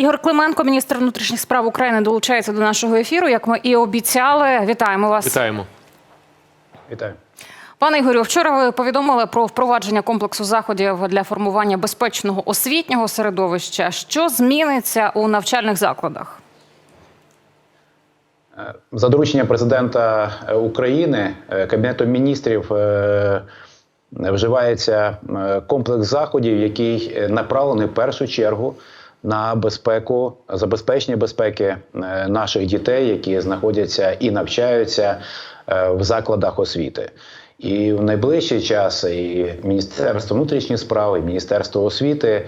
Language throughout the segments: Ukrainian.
Ігор Клименко, міністр внутрішніх справ України, долучається до нашого ефіру. Як ми і обіцяли, вітаємо вас. Вітаємо. Вітаю. Пане Ігорю, вчора ви повідомили про впровадження комплексу заходів для формування безпечного освітнього середовища. Що зміниться у навчальних закладах? За дорученням президента України е, Кабінетом міністрів е, вживається е, комплекс заходів, який направлений в першу чергу на безпеку, забезпечення безпеки е, наших дітей, які знаходяться і навчаються е, в закладах освіти. І в найближчий час і Міністерство внутрішніх справ, і Міністерство освіти.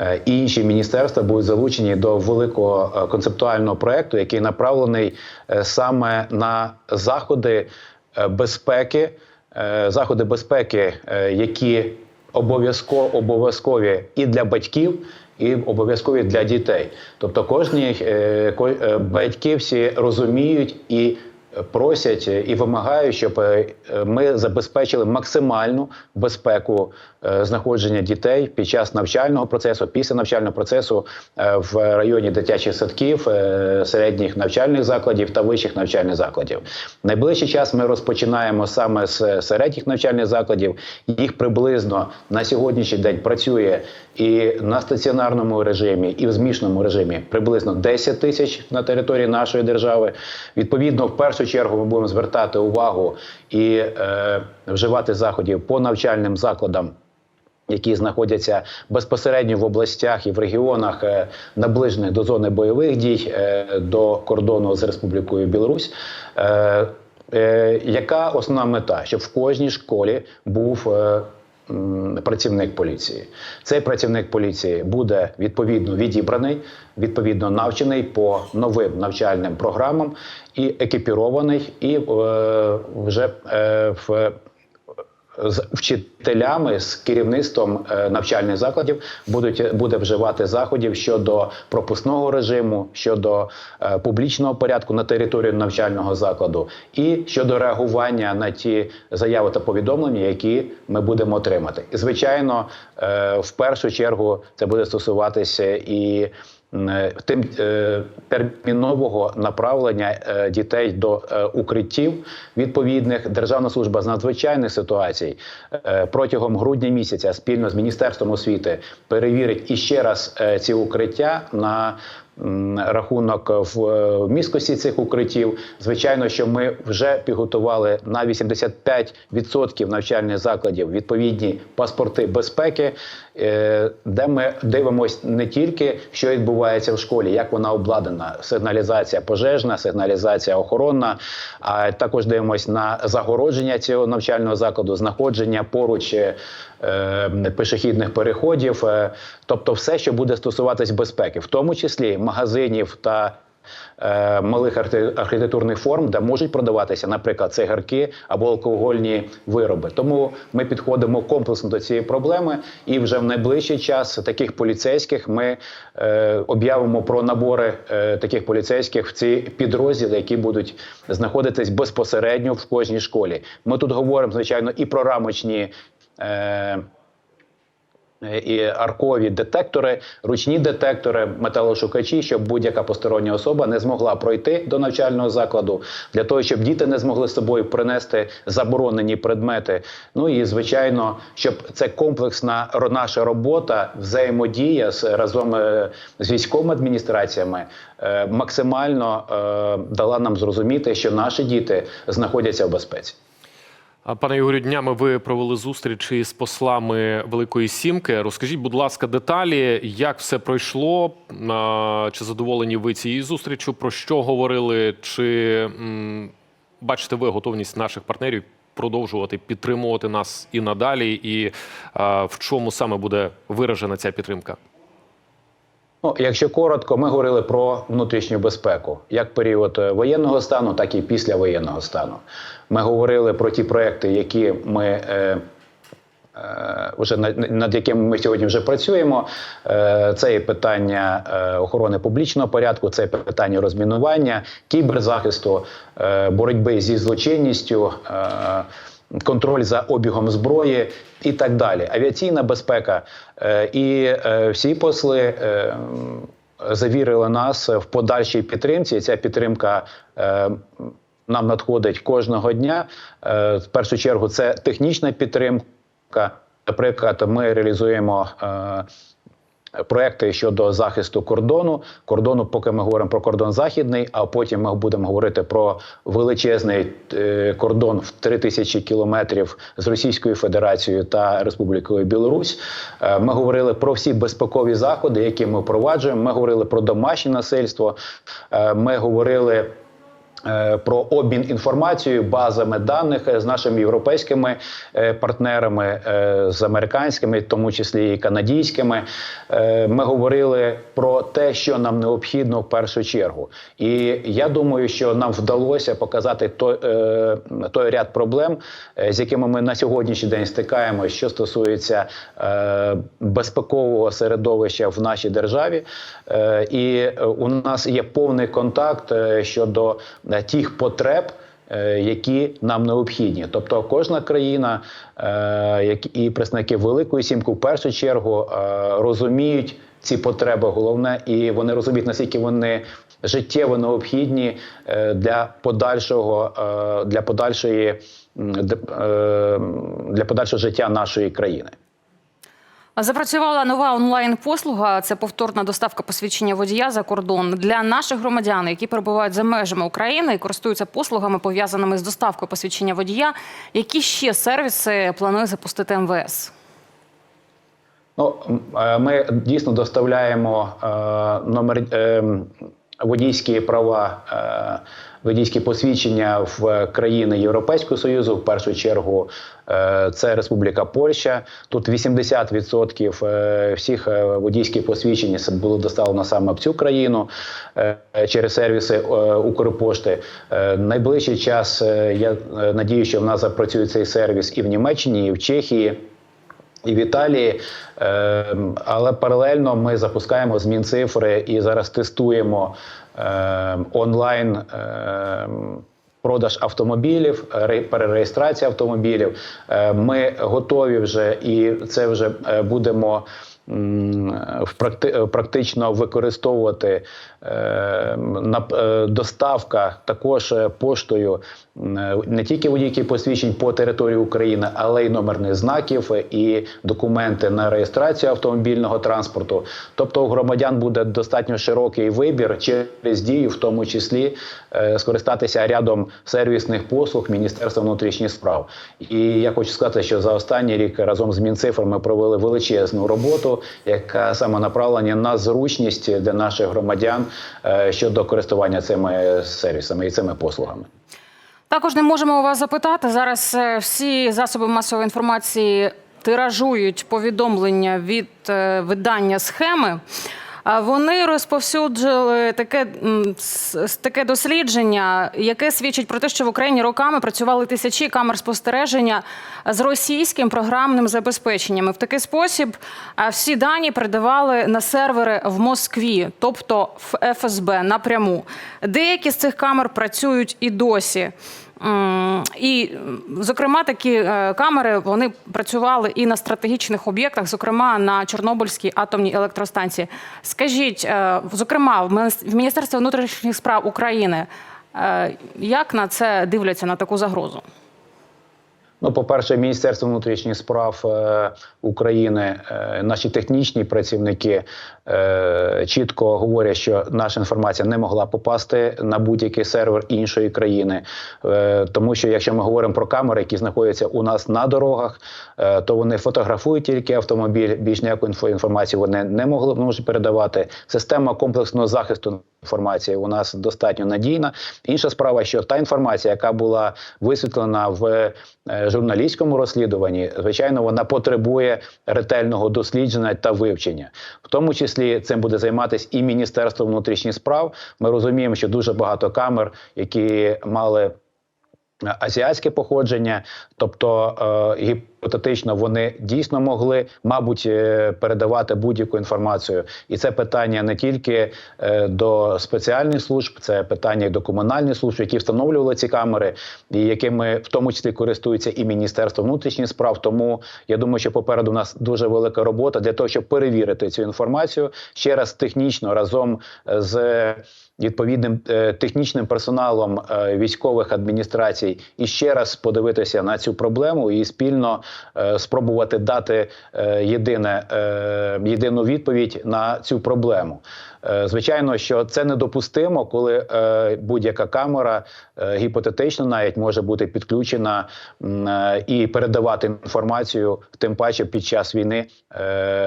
е, І інші міністерства будуть залучені до великого концептуального проекту, який направлений саме на заходи безпеки, заходи безпеки, які обов'язково обов'язкові і для батьків, і обов'язкові для дітей. Тобто, кожні е, е, батьки всі розуміють і просять і вимагають, щоб е, ми забезпечили максимальну безпеку е, знаходження дітей під час навчального процесу, після навчального процесу е, в районі дитячих садків, е, середніх навчальних закладів та вищих навчальних закладів. Найближчий час ми розпочинаємо саме з середніх навчальних закладів. Їх приблизно на сьогоднішній день працює і на стаціонарному режимі, і в змішаному режимі приблизно 10 тисяч на території нашої держави. Відповідно, в першу чергу ми будемо звертати увагу і е, вживати заходів по навчальним закладам. Які знаходяться безпосередньо в областях і в регіонах, е, наближених до зони бойових дій, е, до кордону з Республікою Білорусь. Е, яка основна мета? Щоб в кожній школі був працівник поліції. Цей працівник поліції буде відповідно відібраний, відповідно навчений по новим навчальним програмам і екіпірований, і вже в з вчителями з керівництвом е, навчальних закладів будуть буде вживати заходів щодо пропускного режиму, щодо е, публічного порядку на території навчального закладу, і щодо реагування на ті заяви та повідомлення, які ми будемо отримати. І звичайно, е, в першу чергу це буде стосуватися і е, тим е, термінового направлення е, дітей до е, укриттів відповідних. Державна служба з надзвичайних ситуацій е, протягом грудня місяця спільно з міністерством освіти перевірить іще раз е, ці укриття на рахунок в е, міськості цих укриттів. Звичайно, що ми вже підготували на 85% навчальних закладів відповідні паспорти безпеки, е, де ми дивимося не тільки що відбувається в школі, як вона обладнана, сигналізація пожежна, сигналізація охоронна, а також дивимося на загородження цього навчального закладу, знаходження поруч е, пішохідних переходів, е, тобто все, що буде стосуватись безпеки, в тому числі магазинів та е, малих архі- архітектурних форм, де можуть продаватися, наприклад, цигарки або алкогольні вироби. Тому ми підходимо комплексно до цієї проблеми, і вже в найближчий час таких поліцейських ми е, об'явимо про набори е, таких поліцейських в ці підрозділи, які будуть знаходитись безпосередньо в кожній школі. Ми тут говоримо, звичайно, і про рамочні. Е, і аркові детектори, ручні детектори, металошукачі, щоб будь-яка постороння особа не змогла пройти до навчального закладу, для того, щоб діти не змогли з собою принести заборонені предмети. Ну і звичайно, щоб це комплексна наша робота, взаємодія з разом е, з військовими адміністраціями е, максимально дала нам зрозуміти, що наші діти знаходяться в безпеці. Пане Ігорю, днями ви провели зустріч із послами Великої Сімки. Розкажіть, будь ласка, деталі, як все пройшло? Чи задоволені ви цією зустрічю? Про що говорили? Чи м, бачите ви готовність наших партнерів продовжувати підтримувати нас і надалі? І а, в чому саме буде виражена ця підтримка? Ну, якщо коротко, ми говорили про внутрішню безпеку, як період е, воєнного стану, так і після воєнного стану. Ми говорили про ті проекти, які ми е, е, вже над, над якими ми сьогодні вже працюємо. Е, це і питання е, охорони публічного порядку, це питання розмінування, кіберзахисту, е, боротьби зі злочинністю. Е, контроль за обігом зброї і так далі. Авіаційна безпека. Е, І е, всі посли е, завірили нас в подальшій підтримці. Ця підтримка е, нам надходить кожного дня. Е, в першу чергу, це технічна підтримка. Наприклад, ми реалізуємо. Е, Проекти щодо захисту кордону. Кордону, поки ми говоримо про кордон західний, а потім ми будемо говорити про величезний е, кордон в 3000 кілометрів з Російською Федерацією та Республікою Білорусь. Е, Ми говорили про всі безпекові заходи, які ми впроваджуємо. Ми говорили про домашнє насильство. Е, Ми говорили. Е, Про обмін інформацією, базами даних е, з нашими європейськими е, партнерами, з американськими, в тому числі і канадійськими. Ми говорили про те, що нам необхідно в першу чергу. І я думаю, що нам вдалося показати той, той ряд проблем, з якими ми на сьогоднішній день стикаємося, що стосується безпекового середовища в нашій державі. І у нас є повний контакт щодо тих потреб. е, Які нам необхідні, тобто кожна країна е, як і представники Великої Сімки в першу чергу е, розуміють ці потреби, головне, і вони розуміють наскільки вони життєво необхідні для подальшого для подальшої для подальшого життя нашої країни. Запрацювала нова онлайн-послуга. Це повторна доставка посвідчення водія за кордон для наших громадян, які перебувають за межами України і користуються послугами, пов'язаними з доставкою посвідчення водія. Які ще сервіси планує запустити МВС? Ну, е, ми дійсно доставляємо е, номер е, водійські права, водійські посвідчення в країни Європейського Союзу. В першу чергу е, це Республіка Польща. Тут 80% е, всіх е, водійських посвідчень було доставлено саме в цю країну е, через сервіси е, Укрпошти. Е, Найближчий час е, я е, надію, що в нас запрацює цей сервіс і в Німеччині, і в Чехії і в Італії. Е, але паралельно ми запускаємо змін цифри і зараз тестуємо е, онлайн. Е, Продаж автомобілів, ре- перереєстрація автомобілів. Ми готові вже і це вже е, будемо практично використовувати е, на е, доставка також е, поштою не тільки водійських посвідчень по території України, але й номерних знаків і документи на реєстрацію автомобільного транспорту. Тобто у громадян буде достатньо широкий вибір через дію, в тому числі скористатися рядом сервісних послуг Міністерства внутрішніх справ. І я хочу сказати, що за останній рік разом з Мінцифром ми провели величезну роботу, яка саме направлена на зручність для наших громадян е, щодо користування цими сервісами і цими послугами. Також не можемо у вас запитати. Зараз е, всі засоби масової інформації тиражують повідомлення від е, видання схеми. Вони розповсюджили таке, таке дослідження, яке свідчить про те, що в Україні роками працювали тисячі камер спостереження з російським програмним забезпеченням. І В такий спосіб всі дані передавали на сервери в Москві, тобто в ФСБ напряму. Деякі з цих камер працюють і досі. І, зокрема, такі е, камери вони працювали і на стратегічних об'єктах, зокрема на Чорнобильській атомній електростанції. Скажіть, е, зокрема, в Мініс- Міністерстві внутрішніх справ України е, як на це дивляться на таку загрозу? Ну, по-перше, Міністерство внутрішніх справ е, України, е, наші технічні працівники е, чітко говорять, що наша інформація не могла попасти на будь-який сервер іншої країни. Е, тому що якщо ми говоримо про камери, які знаходяться у нас на дорогах, е, то вони фотографують тільки автомобіль, більш ніяку інфо- інформацію вони не могли можуть передавати. Система комплексного захисту інформації у нас достатньо надійна. Інша справа, що та інформація, яка була висвітлена в е, журналістському розслідуванні, звичайно, вона потребує ретельного дослідження та вивчення. В тому числі цим буде займатися і Міністерство внутрішніх справ. Ми розуміємо, що дуже багато камер, які мали азіатське походження, тобто е, Гіпотетично вони дійсно могли, мабуть, е, передавати будь-яку інформацію, і це питання не тільки е, до спеціальних служб, це питання і до комунальних служб, які встановлювали ці камери, і якими в тому числі користується і Міністерство внутрішніх справ. Тому я думаю, що попереду у нас дуже велика робота для того, щоб перевірити цю інформацію ще раз технічно разом е, з відповідним технічним персоналом військових адміністрацій і ще раз подивитися на цю проблему і спільно спробувати дати е, єдине, е, єдину відповідь на цю проблему. Е, Звичайно, що це недопустимо, коли е, будь-яка камера е, гіпотетично навіть може бути підключена і передавати інформацію, тим паче під час війни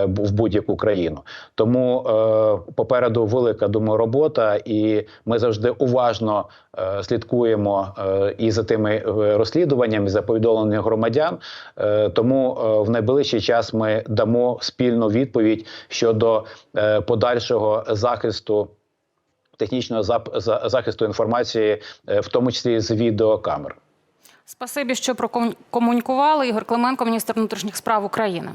в будь-яку країну. Тому попереду велика думаю, робота, і ми завжди уважно слідкуємо і за тими розслідуваннями, за повідомленням громадян. Тому в найближчий час ми дамо спільну відповідь щодо подальшого захисту. Технічного зап- захисту інформації, е, в тому числі з відеокамер. Спасибі, що прокомунікували. Ігор Клименко, міністр внутрішніх справ України.